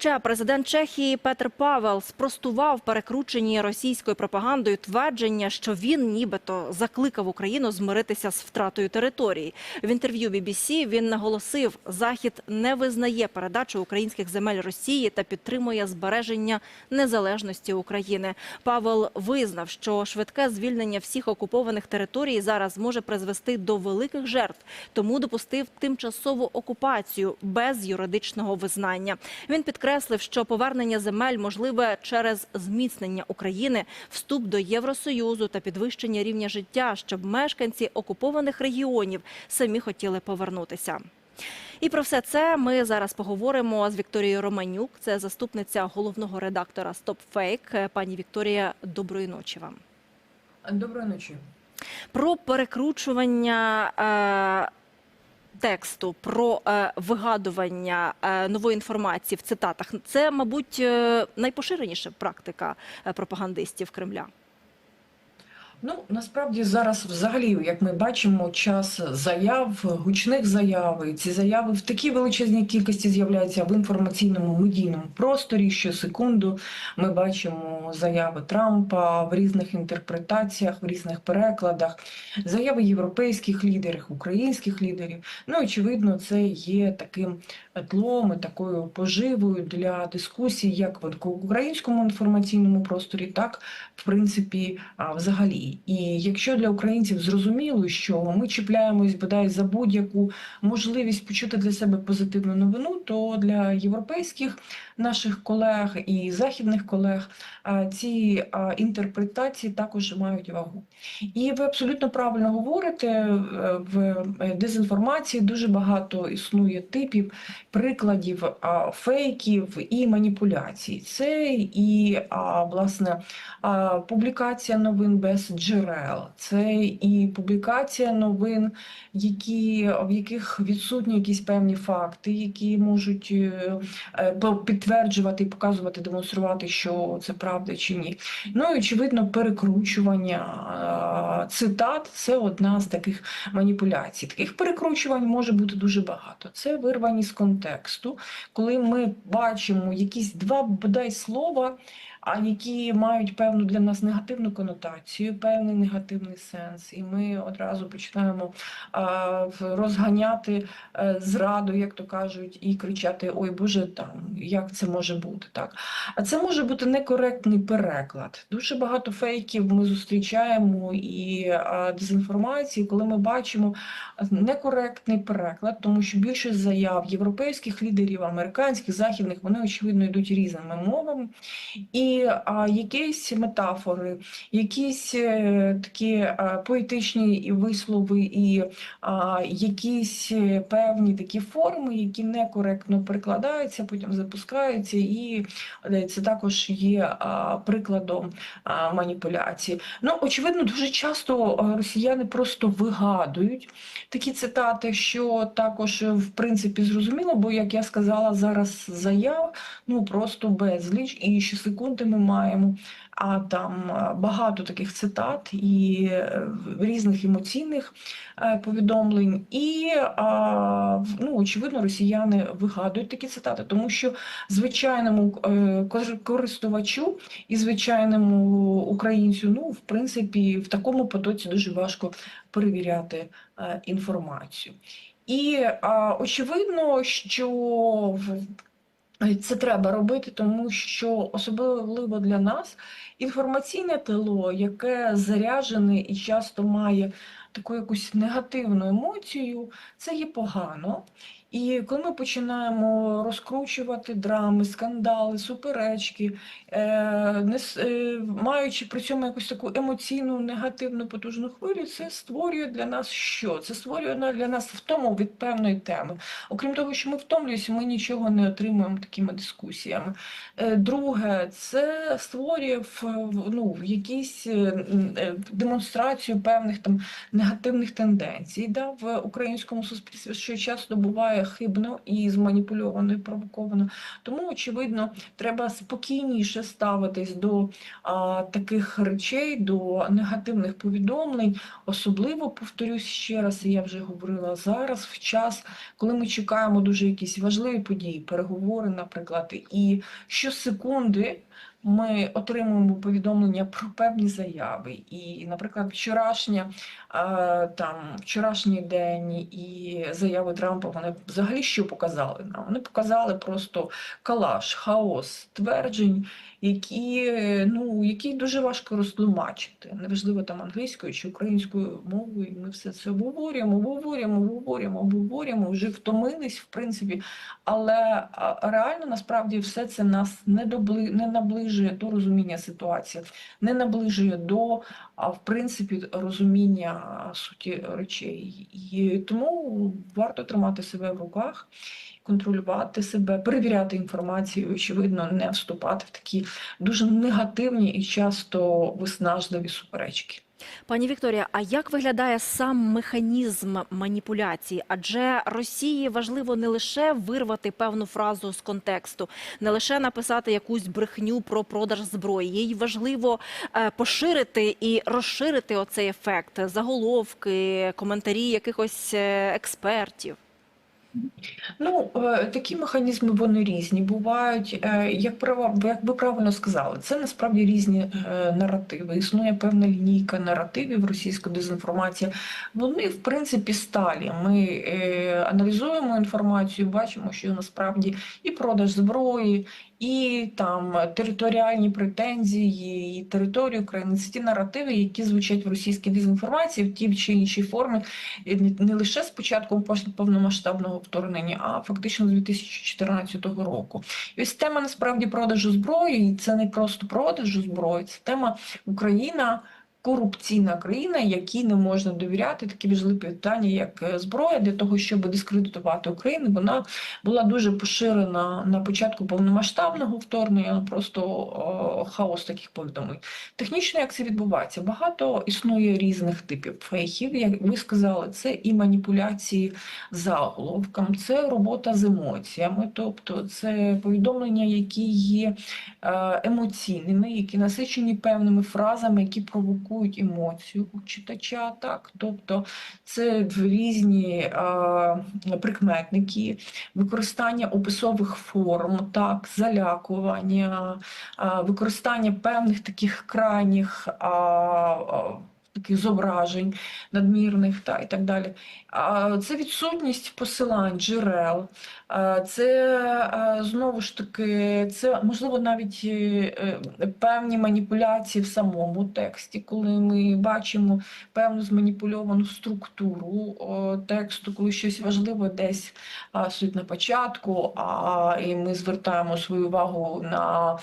ще президент Чехії Петр Павел спростував перекручені російською пропагандою твердження, що він нібито закликав Україну змиритися з втратою території. В інтерв'ю BBC він наголосив, захід не визнає передачу українських земель Росії та підтримує збереження незалежності України. Павел визнав, що швидке звільнення всіх окупованих територій зараз може призвести до великих жертв, тому допустив тимчасову окупацію без юридичного визнання. Він підкреслив, що повернення земель можливе через зміцнення України, вступ до Євросоюзу та підвищення рівня життя, щоб мешканці окупованих регіонів самі хотіли повернутися. І про все це ми зараз поговоримо з Вікторією Романюк. Це заступниця головного редактора StopFake. Пані Вікторія, доброї ночі вам. Доброї ночі. Про перекручування е, тексту, про е, вигадування е, нової інформації в цитатах. Це, мабуть, е, найпоширеніша практика пропагандистів Кремля. Ну насправді зараз, взагалі, як ми бачимо, час заяв, гучних заяв. І ці заяви в такій величезній кількості з'являються в інформаційному медійному просторі. Щосекунду ми бачимо заяви Трампа в різних інтерпретаціях, в різних перекладах, заяви європейських лідерів, українських лідерів. Ну очевидно, це є таким тлом, і такою поживою для дискусій, як в українському інформаційному просторі, так в принципі, а, І якщо для українців зрозуміло, що ми чіпляємось бодай за будь-яку можливість почути для себе позитивну новину, то для європейських наших колег і західних колег ці інтерпретації також мають вагу. І ви абсолютно правильно говорите, е, в дезінформації дуже багато існує типів, прикладів фейків і маніпуляцій. Це і власне публікація новин без джерел, це і публікація новин, які, в яких відсутні якісь певні факти, які можуть е, е, підтверджувати і показувати, демонструвати, що це правда чи ні. Ну і очевидно, перекручування цитат це одна з таких маніпуляцій. Таких перекручувань може бути дуже багато. Це вирвані з контексту, коли ми бачимо якісь два бодай слова. А які мають певну для нас негативну конотацію, певний негативний сенс, і ми одразу починаємо розганяти е, зраду, як то кажуть, і кричати: Ой, Боже, там як це може бути так? А це може бути некоректний переклад. Дуже багато фейків ми зустрічаємо і дезінформації, коли ми бачимо некоректний переклад, тому що більшість заяв європейських лідерів, американських, західних, вони очевидно йдуть різними мовами. І а, якісь метафори, якісь е, такі е, поетичні вислови, і а, якісь е, певні такі форми, які некоректно перекладаються, потім запускаються, і е, це також є а, прикладом а, маніпуляції. Ну, очевидно, дуже часто росіяни просто вигадують такі цитати, що також в принципі зрозуміло, бо як я сказала, зараз заяв ну просто безліч, і щосекунди ми маємо. А там е, багато таких цитат і е, різних емоційних е, повідомлень. І ну, очевидно, росіяни вигадують такі цитати, тому що звичайному користувачу і звичайному українцю, ну, в принципі, в такому потоці дуже важко перевіряти інформацію. І очевидно, що це треба робити, тому що особливо для нас інформаційне тело, яке заряджене і часто має таку якусь негативну емоцію, це є погано. І коли ми починаємо розкручувати драми, скандали, суперечки, е, нес- е, маючи при цьому якусь таку емоційну, негативну потужну хвилю, це створює для нас що? Це створює для нас втому від певної теми. Окрім того, що ми втомлюємося, ми нічого не отримуємо такими дискусіями. Е, Друге, це створює ну, якісь демонстрацію певних там негативних тенденцій да, в українському суспільстві, що часто буває це хибно і зманіпульовано і провоковано. Тому, очевидно, треба спокійніше ставитись до а, таких речей, до негативних повідомлень. Особливо повторюсь ще раз, і я вже говорила зараз, в час, коли ми чекаємо дуже якісь важливі події, переговори, наприклад, і щосекунди ми отримуємо повідомлення про певні заяви. І, наприклад, вчорашня, е, там, вчорашній день і заяви Трампа вони взагалі що показали нам? Вони показали просто калаш, хаос тверджень, які, ну, які дуже важко розтлумачити. Неважливо там англійською чи українською мовою. Ми все це обговорюємо, обговорюємо, обговорюємо, обговорюємо, вже втомились, в принципі. Але реально насправді все це нас не добли, не наближує до розуміння ситуації, не наближує до в принципі розуміння суті речей. І тому варто тримати себе в руках, контролювати себе, перевіряти інформацію, очевидно, не вступати в такі дуже негативні і часто виснажливі суперечки. Пані Вікторія, а як виглядає сам механізм маніпуляції? Адже Росії важливо не лише вирвати певну фразу з контексту, не лише написати якусь брехню про продаж зброї. Їй важливо е, поширити і розширити оцей ефект, заголовки, коментарі якихось е, експертів. Ну, е, такі механізми вони різні. Бувають, е, як права, як ви правильно сказали, це насправді різні е, наративи. Існує певна лінійка наративів російської дезінформації. Вони, в принципі, сталі. Ми аналізуємо інформацію, бачимо, що насправді і продаж зброї, і там територіальні претензії, і територію України це ті наративи, які звучать в російській дезінформації в тій чи іншій формі, не- лише з початком повномасштабного вторгнення, а фактично з 2014 року. І ось тема насправді продажу зброї, і це не просто продажу зброї, це тема Україна. Корупційна країна, якій не можна довіряти такі важливі питання, як е, зброя, для того, щоб дискредитувати Україну, вона була дуже поширена на початку повномасштабного вторгнення, просто о, хаос таких повідомлень. Технічно, як це відбувається? Багато існує різних типів фейхів. Як ви сказали, це і маніпуляції заголовком, це робота з емоціями, тобто це повідомлення, які є е, емоційними, які насичені певними фразами, які провокують емоцію у читача. Так, тобто це різні е, прикметники, використання описових форм, так, залякування, а, використання певних таких крайніх а, а, таких зображень надмірних та і так далі. Це відсутність посилань, джерел, це знову ж таки, це можливо навіть е, е, певні маніпуляції в самому тексті, коли ми бачимо певну зманіпульовану структуру тексту, коли щось важливе десь стоїть на початку, а, і ми звертаємо свою увагу на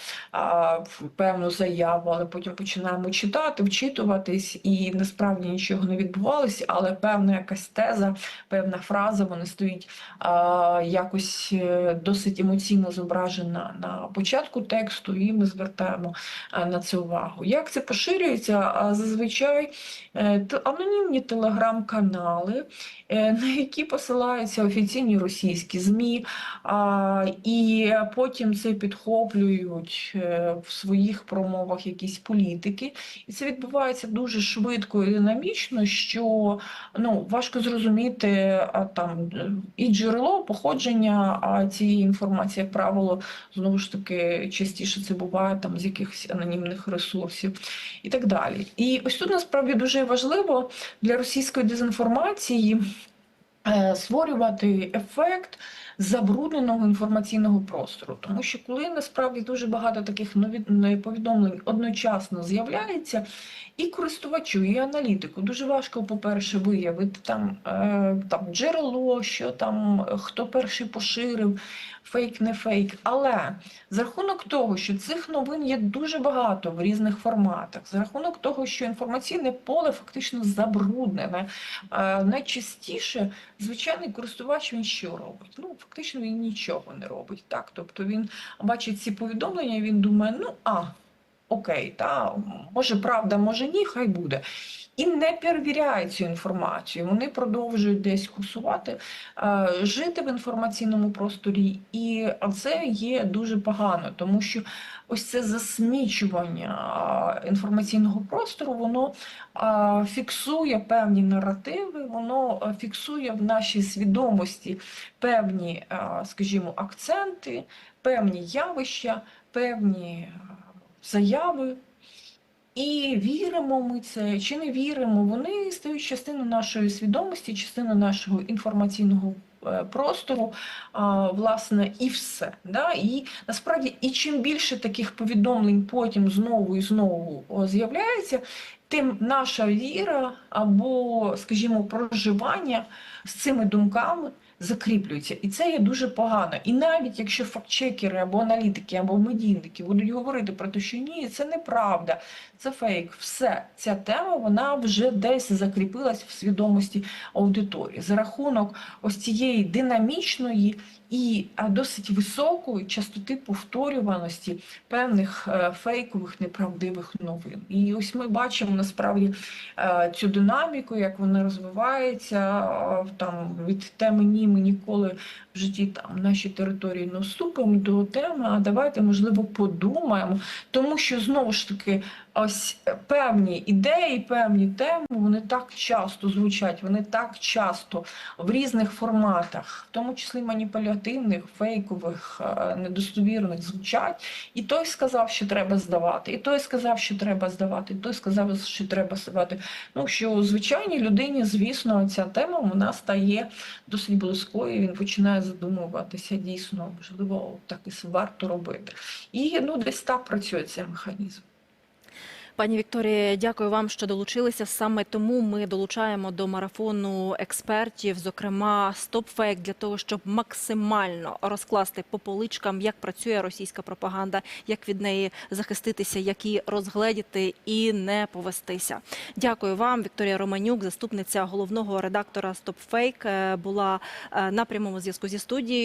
певну заяву, але потім починаємо читати, вчитуватись, і насправді нічого не відбувалося, але певна якась теза, певна фраза, вони стоїть а, якось е, досить емоційно зображена на початку тексту, і ми звертаємо а, на це увагу. Як це поширюється? Зазвичай е, анонімні телеграм-канали, е, на які посилаються офіційні російські ЗМІ, а, і потім це підхоплюють е, в своїх промовах якісь політики. І це відбувається дуже швидко і динамічно, що ну, важко зрозуміти там, і джерело походження цієї інформації, як правило, знову ж таки, частіше це буває там з якихось анонімних ресурсів і так далі. І ось тут насправді дуже важливо для російської дезінформації е, створювати ефект забрудненого інформаційного простору. Тому що коли насправді дуже багато таких нові- повідомлень одночасно з'являється, і користувачу, і аналітику дуже важко, по-перше, виявити там, е, там джерело, що там, хто перший поширив, фейк, не фейк. Але за рахунок того, що цих новин є дуже багато в різних форматах, за рахунок того, що інформаційне поле фактично забруднене, е, найчастіше звичайний користувач він що робить? Ну, фактично він нічого не робить. Так? Тобто він бачить ці повідомлення, він думає, ну а. окей, та може правда, може ні, хай буде. І не перевіряють цю інформацію. Вони продовжують десь курсувати, е, жити в інформаційному просторі, і це є дуже погано, тому що ось це засмічування е, інформаційного простору, воно е, фіксує певні наративи, воно фіксує в нашій свідомості певні, скажімо, акценти, певні явища, певні заяви. І віримо ми це чи не віримо, вони стають частиною нашої свідомості, частиною нашого інформаційного е, простору, власне, і все. Да? І насправді, і чим більше таких повідомлень потім знову і знову з'являється, тим наша віра або, скажімо, проживання з цими думками закріплюється. І це є дуже погано. І навіть якщо фактчекери або аналітики, або медійники будуть говорити про те, що ні, це неправда, це фейк, все, ця тема вона вже десь закріпилась в свідомості аудиторії за рахунок ось цієї динамічної і досить високої частоти повторюваності певних е, фейкових неправдивих новин. І ось ми бачимо насправді е, цю динаміку, як вона розвивається е, там від теми ні, ми ніколи в житті там наші території не вступимо до теми. А давайте можливо подумаємо, тому що знову ж таки. Ось певні ідеї, певні теми, вони так часто звучать, вони так часто в різних форматах, в тому числі маніпулятивних, фейкових, е, недостовірних, звучать. І той сказав, що треба здавати, і той сказав, що треба здавати, і той сказав, що треба здавати. Ну що звичайній людині, звісно, ця тема вона стає досить близькою. Він починає задумуватися дійсно, можливо, так і варто робити. І ну десь так працює цей механізм. Пані Вікторія, дякую вам, що долучилися. Саме тому ми долучаємо до марафону експертів, зокрема стопфейк, для того, щоб максимально розкласти по поличкам, як працює російська пропаганда, як від неї захиститися, як її розгледіти і не повестися. Дякую вам, Вікторія Романюк, заступниця головного редактора Стопфейк, е, була е, на прямому зв'язку зі студією.